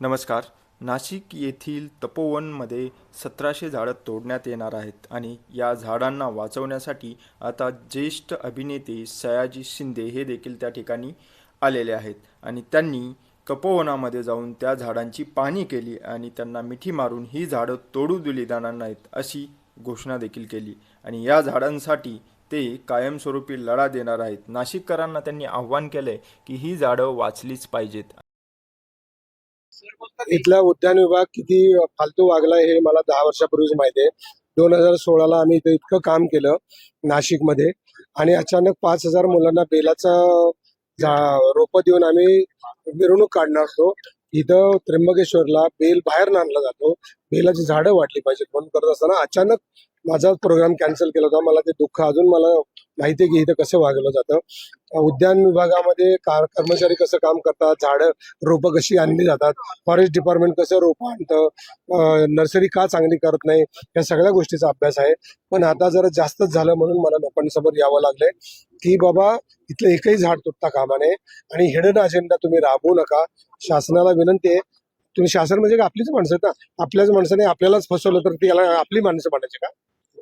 नमस्कार. नाशिक येथील तपोवनमध्ये सतराशे झाडं तोडण्यात येणार आहेत आणि या झाडांना वाचवण्यासाठी आता ज्येष्ठ अभिनेते सयाजी शिंदे हे देखील त्या ठिकाणी आलेले आहेत आणि त्यांनी तपोवनामध्ये जाऊन त्या झाडांची पाहणी केली आणि त्यांना मिठी मारून ही झाडं तोडू दिली जाणार नाहीत अशी घोषणा देखील केली. आणि या झाडांसाठी ते कायमस्वरूपी लढा देणार आहेत. नाशिककरांना त्यांनी आव्हान आहे की ही झाडं वाचलीच पाहिजेत. इथला उद्यान विभाग किती फालतू वागला हे मला दहा वर्षापूर्वीच माहिती आहे. दोन हजार सोळाला आम्ही इथं इतकं काम केलं नाशिकमध्ये. आणि अचानक पाच हजार मुलांना बेलाचं रोप देऊन आम्ही मिरवणूक काढणार असतो इथं त्र्यंबकेश्वरला बेल बाहेर आणला जातो. बेलाची झाडं वाटली पाहिजेत म्हणून करत असताना अचानक माझा प्रोग्राम कॅन्सल केला होता. मला ते दुःख अजून मला माहिती आहे की इथं कसं वागलं जातं. उद्यान विभागामध्ये कार- कर्मचारी कसं काम करतात झाडं रोपं कशी आणली जातात फॉरेस्ट डिपार्टमेंट कसं रोपं आणतं नर्सरी का चांगली करत नाही या सगळ्या गोष्टीचा अभ्यास आहे. पण आता जरा जास्तच झालं म्हणून मला लोकांसमोर यावं लागलंय की बाबा इथलं एकही झाड तुटता कामा नये आणि हिडन अजेंडा तुम्ही राबवू नका. शासनाला विनंती आहे. तुम्ही शासन म्हणजे का आपलीच माणसं ना. आपल्याच माणसाने आपल्यालाच फसवलं तर याला आपली माणसं म्हणायची का?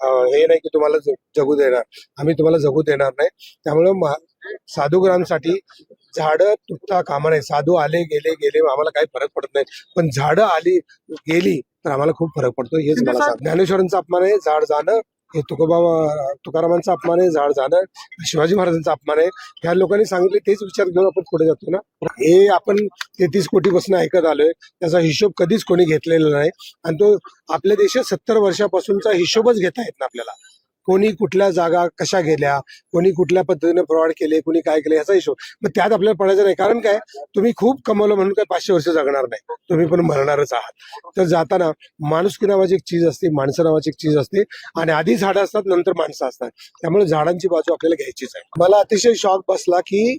हे नाही की तुम्हाला जगू देणार. आम्ही तुम्हाला जगू देणार नाही. त्यामुळं साधूग्रामसाठी झाडं तुटता कामा नाही साधू आले गेले गेले आम्हाला काही फरक पडत नाही. पण झाडं आली गेली तर आम्हाला खूप फरक पडतो. हेच मला ज्ञानेश्वरांचा अपमान आहे. झाड जाणं हे तुकोबा तुकारामांचा अपमान आहे झाड झालं शिवाजी महाराजांचा अपमान आहे. ह्या लोकांनी सांगितले तेच विचार घेऊन आपण पुढे जातो ना. हे आपण तेहतीस कोटीपासून ऐकत आलोय. त्याचा हिशोब कधीच कोणी घेतलेला नाही. आणि तो आपल्या देशात सत्तर वर्षापासूनचा हिशोबच घेता येत ना आपल्याला. कोणी कुठल्या जागा कशा गेल्या कोणी कुठल्या पद्धतीने फ्रॉड केले कोणी काय केले याचा हिशोब. मग त्यात आपल्याला पडायचं नाही. कारण काय? तुम्ही खूप कमवलं म्हणून काय पाचशे वर्ष जगणार नाही. तुम्ही पण मरणारच आहात. तर जाताना माणुसकी नावाची एक चीज असते माणसं नावाची एक चीज असते आणि आधी झाडं असतात नंतर माणसं असतात. त्यामुळे झाडांची बाजू आपल्याला घ्यायचीच आहे. मला अतिशय शॉक बसला की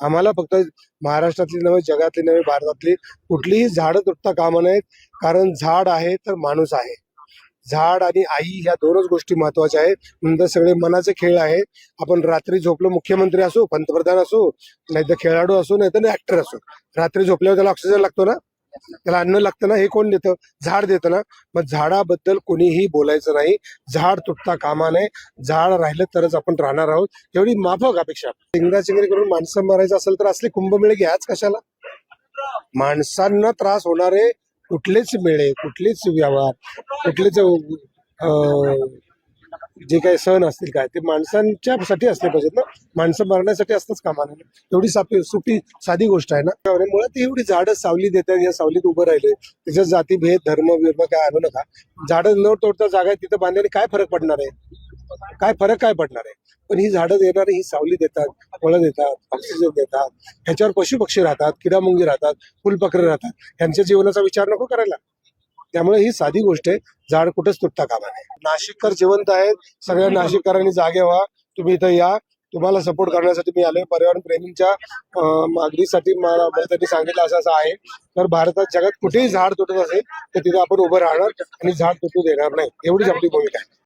आम्हाला फक्त महाराष्ट्रातली नव्हे जगातली नव्हे भारतातली कुठलीही झाडं तुटता कामा नयेत कारण झाड आहे तर माणूस आहे. झाड आणि आई ह्या दोनच गोष्टी महत्त्वाच्या आहेत. नंतर सगळे मनाचे खेळ आहे. आपण रात्री झोपलो मुख्यमंत्री असो पंतप्रधान असो नाही तर खेळाडू असो नाही तर ऍक्टर असो. रात्री झोपल्यावर त्याला ऑक्सिजन लागतो ना? त्याला अन्न लागतं ना हे कोण देतं? झाड देतं ना. मग झाडाबद्दल कोणीही बोलायचं नाही. झाड तुटता कामा नये. झाड राहिलं तरच आपण राहणार आहोत. एवढी माफक अपेक्षा. चिंगराचिंगरी करून माणसं मारायचं असेल तर असले कुंभमेळे घ्याच कशाला? माणसांना त्रास होणारे कुठलेच मेळे कुठलेच व्यवहार कुठलेच जे काही सण असतील काय ते माणसांच्यासाठी असले पाहिजेत ना. माणसं मरण्यासाठी असतंच कामा नये एवढी सापी सुपी साधी गोष्ट आहे ना. मुळात ती एवढी झाडं सावली देतात या सावलीत उभं राहिले. त्याच्यात जाती भेद धर्म विर्म काय आणू नका. झाडं न तोडता जागा आहे तिथं बांधल्याने काय फरक पडणार आहे? काय फरक काय पडणार आहे? पण ही झाडं देणारे ही सावली देतात फळं देतात ऑक्सिजन देतात. ह्याच्यावर पशु पक्षी राहतात किडामुंगी राहतात फुलपकरे राहतात. ह्यांच्या जीवनाचा विचार नको करायला. त्यामुळे ही साधी गोष्ट आहे. झाड कुठंच तुटता कामा नये. नाशिककर जिवंत आहेत. सगळ्या नाशिककरांनी जागे व्हा. तुम्ही इथं या. तुम्हाला सपोर्ट करण्यासाठी मी आलोय. पर्यावरण प्रेमींच्या मागणीसाठी मला मला त्यांनी सांगितलं असं असं आहे. तर भारतात जगात कुठेही झाड तुटत असेल तर तिथे आपण उभं राहणार आणि झाड तुटू देणार नाही. एवढीच आपली भूमिका आहे.